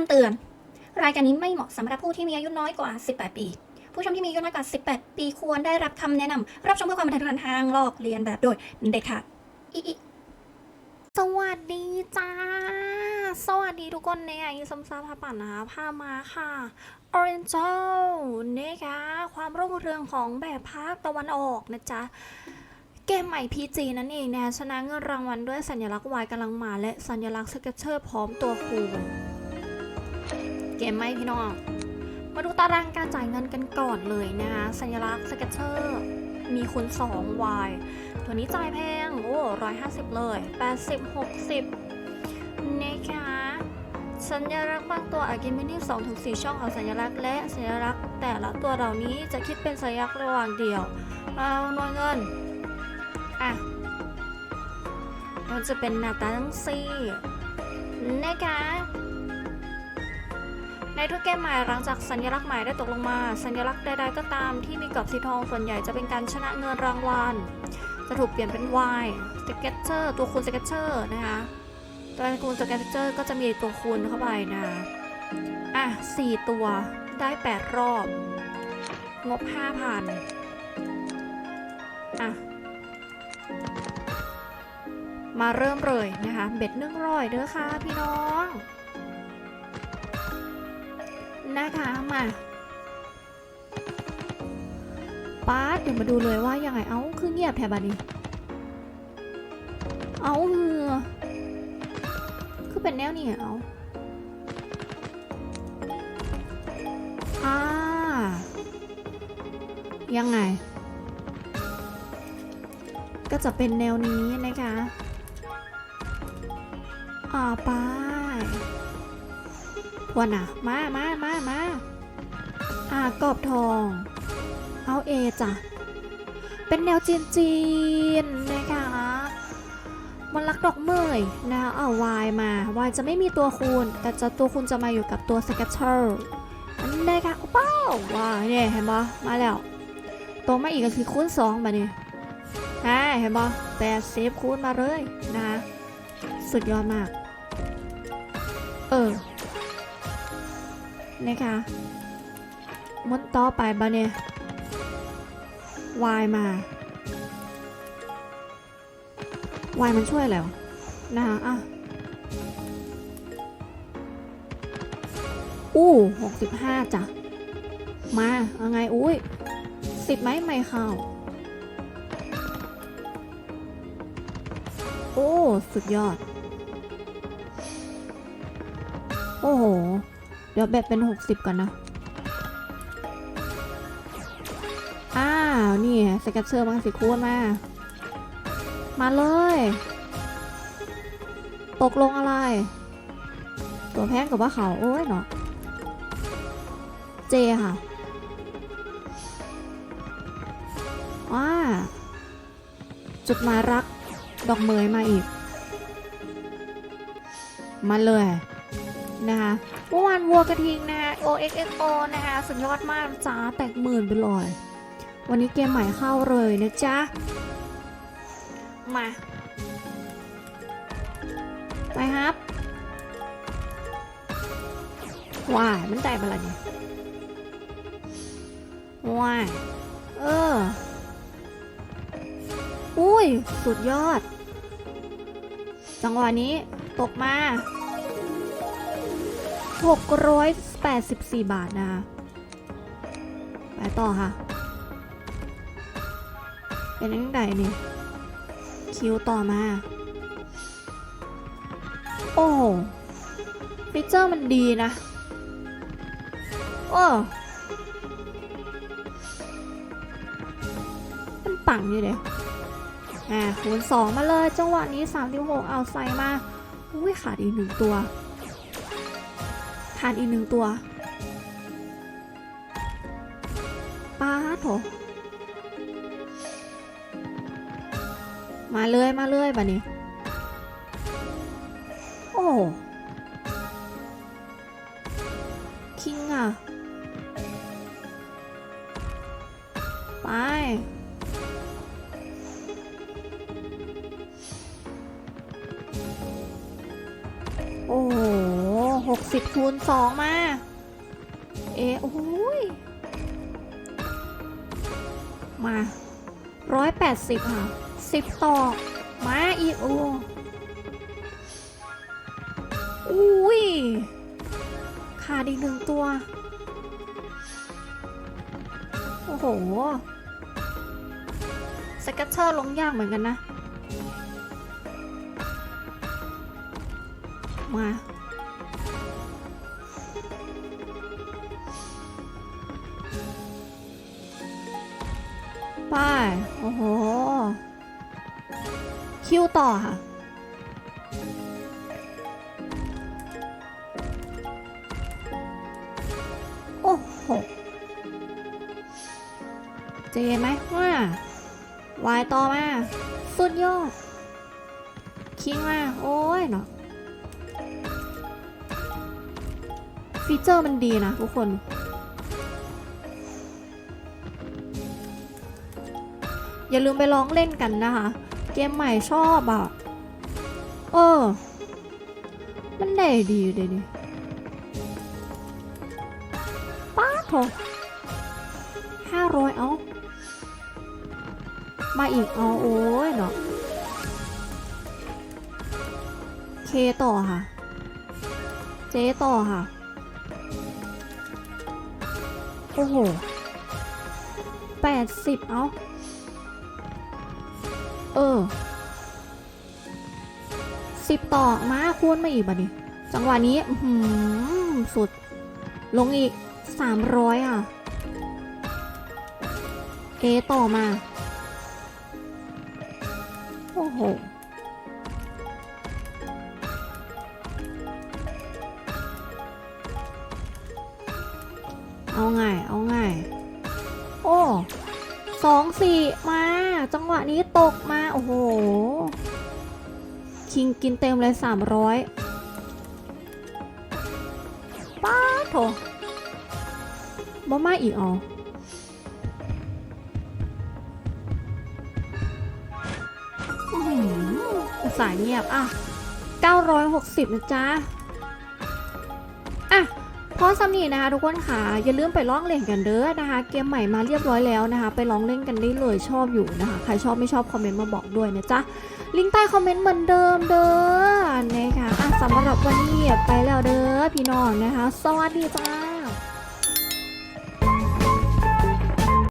ำเตือน รายการนี้ไม่เหมาะสำหรับผู้ที่มีอายุน้อยกว่า 18 ปี ผู้ชมที่มีอายุน้อยกว่า 18 ปีควรได้รับคำแนะนำรับชมเพื่อความบันเทิงทางลอกเลียนแบบโดยเด็ดขาดอิอิสวัสดีจ้า สวัสดีทุกคนเนี่ยยินสมซาพาป่านนะคะพามาค่ะ Oriental นะคะความรุ่งเรืองของแบบภาคตะวันออกนะจ๊ะเกมใหม่ PG นั่นเองนะชนะเงินรางวัลด้วยสัญลักษณ์วายกำลังมาและสัญลักษณ์สเก็ตเชอร์พร้อมตัวคูณ เกมไหมพี่น้อง มาดูตารางการจ่ายเงินกันก่อนเลยนะคะสัญลักษณ์สเก็ตเชอร์มีคูณ2 y ตัวนี้จ่ายแพง โอ้ร้อยห้าสิบเลย 80 60นะคะสัญลักษณ์บางตัวอาจกินมินิ2ถึง4ช่องของสัญลักษณ์และสัญลักษณ์แต่ละตัวเหล่านี้จะคิดเป็นสัญลักษณ์ระหว่างเดียว เอาหน่วยเงิน อะ มันจะเป็นหน้าตาทั้งสี่นะคะ ในทุกเกมใหม่หลังจากสัญลักษณ์ใหม่ได้ตกลงมา สัญลักษณ์ใด ๆ ก็ตามที่มีกรอบสีทองส่วนใหญ่จะเป็นการชนะเงินรางวัลจะถูกเปลี่ยนเป็น Y สเก็ตเชอร์ตัวคูณสเก็ตเชอร์นะคะตัวคูณสเก็ตเชอร์ก็จะมีตัวคูณเข้าไปนะอะสี่ตัวได้ 8 รอบ งบ 5,000 อะ มาเริ่มเลยนะคะ เบ็ดนึ่งร้อยเด้อค่ะพี่น้อง นะคะมาป๊าดเดี๋ยวมาดูเลยว่ายังไงเอ้าคือเงียบแถบบันนี้เอ้าเหือคือเป็นแนวนี้เอเอาอ่ายังไง ก็จะเป็นแนวนี้นะคะอ่าไป วันะมามามามาอากรอบทอง เอาเอจ้ะ เป็นแนวจีนจีนนะคะมันรักดอกเมยนะเอาวายมาวายจะไม่มีตัวคูณ แต่จะตัวคูณจะมาอยู่กับตัวสเก็ตเชอร์อันนี้นะคะโอ้เป้าวาเนี่ยเห็นปะมาแล้วตัวมาอีกก็คือคูณสองแบบนี้อ่าเห็นบ่แปดสิบคูณมาเลยนะ สุดยอดมาก นะคะมุนต่อไปบะเนี่ยวายมาวายมันช่วยแล้วนะคะอะอู้หกสิบห้าจ้ะ มาเอาไง อุ้ยสิบไหมไม่เข้า โอ้ สุดยอด โอ้โห ดี๋ยวแบบเป็น 60 ก่อนนะ อ้าว นี่สก็ตเชอร์มังสิคูณมา มาเลย ตกลงอะไร ตัวแพงกับว่าเขาโอ้ยเนาะเจค่ะว้าจุดหมายรัก ดอกเมยมาอีก มาเลย นะคะเมื่อวานวัวกระทิงนะคะ OXXO นะคะสุดยอดมากจ้าแตกหมื่นไปเลย วันนี้เกมใหม่เข้าเลยนะจ๊ะ มา ไปครับ ว้ายมันได้ปะล่ะเนี่ย ว้ายเออ อุ้ย สุดยอด จังหวะนี้ตกมา 684 บาทนะคะไปต่อค่ะ เป็นยังไงนี่ คิวต่อมา โอ้ฟีเจอร์มันดีนะโอ้มันปังอยู่เลยอ่าคูณ2มาเลย จังหวะนี้ 36 เอาใส่มาอุ้ยขาดอีกหนึ่งตัว ขาดอีกหนึ่งตัวป้าโถมาเลยมาเลยบัดนี้ โอ้คิงอะ ไป 60คูณ2มา เอะโอ้ย มา180ค่ะ10ต่อ มาอีกโอ้อุ้ยขาดอีกหนึ่งตัว โอ้โห สกัตเชอร์ลงยากเหมือนกันนะ มา ไป โอ้โห คิวต่อค่ะ โอ้โห เจไหมว่าวายต่อมา สุดยอด คิงมา โอ้ยเนาะฟีเจอร์มันดีนะทุกคน อย่าลืมไปลองเล่นกันนะคะ เกมใหม่ชอบอะ เออ มันได้ดีเลยนี่ป้าโถห้าร้อยเอามาอีกเอาโอ้ยเนาะเคต่อค่ะ เจต่อค่ะ โอ้โหแปดสิบเอา เออสิบต่อมาคูณมาอีกบัดนี้ จังหวะนี้หือสุด ลงอีกสามร้อยอะ เอต่อมา โอ้โหเอาไงเอาไงโอ้ สองสี่มา จังหวะนี้ตกมา โอ้โห คิงกินเต็มเลยสามร้อยป้าโถบ่มาอีกอ๋อสายเงียบ อะ 960 นะจ๊ะ พราะสำนีนะคะทุกคนค่ะอย่าลืมไปร้องเล่นกันเด้อนะคะ เกมใหม่มาเรียบร้อยแล้วนะคะ ไปร้องเล่นกันได้เลยชอบอยู่นะคะ ใครชอบไม่ชอบคอมเมนต์มาบอกด้วยนะจ๊ะลิงก์ใต้คอมเมนต์เหมือนเดิมเด้อนะคะอะสำหรับวันนี้ไปแล้วเด้อพี่น้องนะคะ สวัสดีจ้า